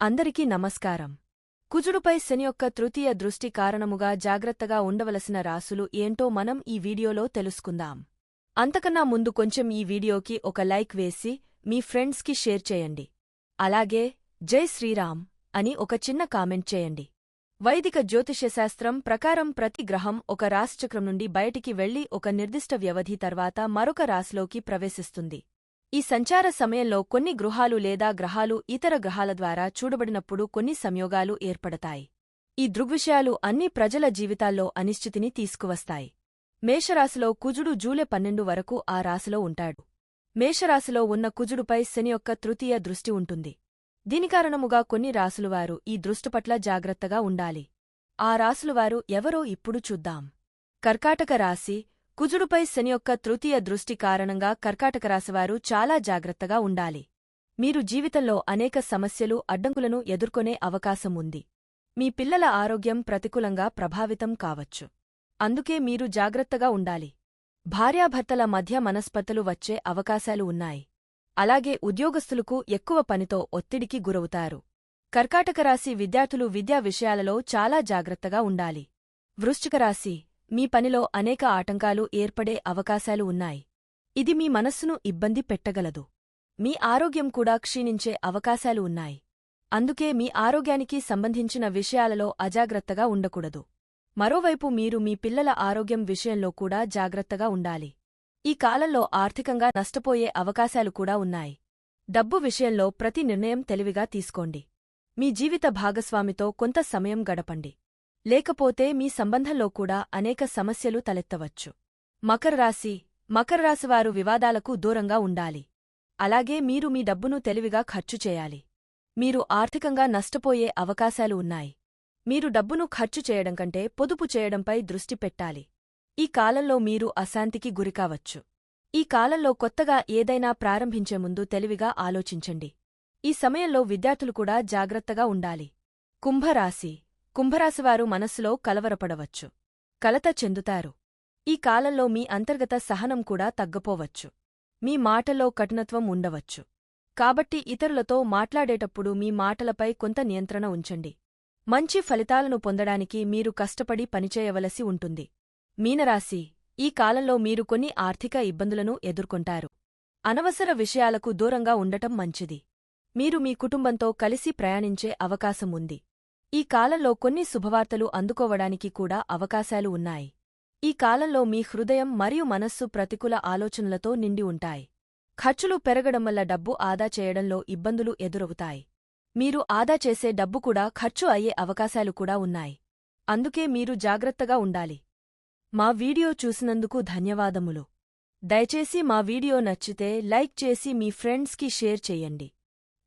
అందరికీ నమస్కారం. కుజుడుపై శని యొక్క తృతీయ దృష్టి కారణముగా జాగ్రత్తగా ఉండవలసిన రాసులు ఏంటో మనం ఈ వీడియోలో తెలుసుకుందాం. అంతకన్నా ముందు కొంచెం ఈ వీడియోకి ఒక లైక్ వేసి మీ ఫ్రెండ్స్కి షేర్ చేయండి. అలాగే జై శ్రీరామ్ అని ఒక చిన్న కామెంట్ చేయండి. వైదిక జ్యోతిష్యశాస్త్రం ప్రకారం ప్రతి గ్రహం ఒక రాశిచక్రం నుండి బయటికి వెళ్ళి ఒక నిర్దిష్ట వ్యవధి తర్వాత మరొక రాశిలోకి ప్రవేశిస్తుంది. ఈ సంచార సమయంలో కొన్ని గృహాలు లేదా గ్రహాలు ఇతర గ్రహాల ద్వారా చూడబడినప్పుడు కొన్ని సంయోగాలు ఏర్పడతాయి. ఈ దృగ్విషయాలు అన్ని ప్రజల జీవితాల్లో అనిశ్చితిని తీసుకువస్తాయి. మేషరాశిలో కుజుడు జూలై పన్నెండు వరకు ఆ రాశిలో ఉంటాడు. మేషరాశిలో ఉన్న కుజుడుపై శని యొక్క తృతీయ దృష్టి ఉంటుంది. దీని కారణముగా కొన్ని రాసులవారు ఈ దృష్టిపట్ల జాగ్రత్తగా ఉండాలి. ఆ రాసులవారు ఎవరో ఇప్పుడు చూద్దాం. కర్కాటక రాశి కుజుడుపై శని యొక్క తృతీయ దృష్టి కారణంగా కర్కాటక రాశివారు చాలా జాగ్రత్తగా ఉండాలి. మీరు జీవితంలో అనేక సమస్యలు అడ్డంకులను ఎదుర్కొనే అవకాశం ఉంది. మీ పిల్లల ఆరోగ్యం ప్రతికూలంగా ప్రభావితం కావచ్చు. అందుకే మీరు జాగ్రత్తగా ఉండాలి. భార్యాభర్తల మధ్య మనస్పర్ధలు వచ్చే అవకాశాలు ఉన్నాయి. అలాగే ఉద్యోగస్తులకు ఎక్కువ పనితో ఒత్తిడికి గురవుతారు. కర్కాటక రాశి విద్యార్థులు విద్యా విషయాలలో చాలా జాగ్రత్తగా ఉండాలి. వృశ్చిక రాశి మీ పనిలో అనేక ఆటంకాలు ఏర్పడే అవకాశాలు ఉన్నాయి. ఇది మీ మనస్సును ఇబ్బంది పెట్టగలదు. మీ ఆరోగ్యం కూడా క్షీణించే అవకాశాలు ఉన్నాయి. అందుకే మీ ఆరోగ్యానికి సంబంధించిన విషయాలలో అజాగ్రత్తగా ఉండకూడదు. మరోవైపు మీరు మీ పిల్లల ఆరోగ్యం విషయంలో కూడా జాగ్రత్తగా ఉండాలి. ఈ కాలంలో ఆర్థికంగా నష్టపోయే అవకాశాలు కూడా ఉన్నాయి. డబ్బు విషయంలో ప్రతి నిర్ణయం తెలివిగా తీసుకోండి. మీ జీవిత భాగస్వామితో కొంత సమయం గడపండి. లేకపోతే మీ సంబంధంలో కూడా అనేక సమస్యలు తలెత్తవచ్చు. మకర రాశి మకర రాశివారు వివాదాలకు దూరంగా ఉండాలి. అలాగే మీరు మీ డబ్బును తెలివిగా ఖర్చు చేయాలి. మీరు ఆర్థికంగా నష్టపోయే అవకాశాలు ఉన్నాయి. మీరు డబ్బును ఖర్చు చేయడం కంటే పొదుపు చేయడంపై దృష్టి పెట్టాలి. ఈ కాలంలో మీరు అశాంతికి గురికావచ్చు ఈ కాలంలో కొత్తగా ఏదైనా ప్రారంభించే ముందు తెలివిగా ఆలోచించండి. ఈ సమయంలో విద్యార్థులు కూడా జాగ్రత్తగా ఉండాలి. కుంభరాశి కుంభరాశివారు మనస్సులో కలవరపడవచ్చు. కలత చెందుతారు. ఈ కాలంలో మీ అంతర్గత సహనం కూడా తగ్గపోవచ్చు. మీ మాటల్లో కఠినత్వం ఉండవచ్చు. కాబట్టి ఇతరులతో మాట్లాడేటప్పుడు మీ మాటలపై కొంత నియంత్రణ ఉంచండి. మంచి ఫలితాలను పొందడానికి మీరు కష్టపడి పనిచేయవలసి ఉంటుంది. మీనరాశి ఈ కాలంలో మీరు కొన్ని ఆర్థిక ఇబ్బందులను ఎదుర్కొంటారు. అనవసర విషయాలకు దూరంగా ఉండటం మంచిది. మీరు మీ కుటుంబంతో కలిసి ప్రయాణించే అవకాశం ఉంది. ఈ కాలంలో కొన్ని శుభవార్తలు అందుకోవడానికి కూడా అవకాశాలు ఉన్నాయి. ఈ కాలంలో మీ హృదయం మరియు మనస్సు ప్రతికూల ఆలోచనలతో నిండి ఉంటాయి. ఖర్చులు పెరగడం వల్ల డబ్బు ఆదా చేయడంలో ఇబ్బందులు ఎదురవుతాయి. మీరు ఆదా చేసే డబ్బు కూడా ఖర్చు అయ్యే అవకాశాలు కూడా ఉన్నాయి. అందుకే మీరు జాగ్రత్తగా ఉండాలి. మా వీడియో చూసినందుకు ధన్యవాదములు. దయచేసి మా వీడియో నచ్చితే లైక్ చేసి మీ ఫ్రెండ్స్కి షేర్ చేయండి.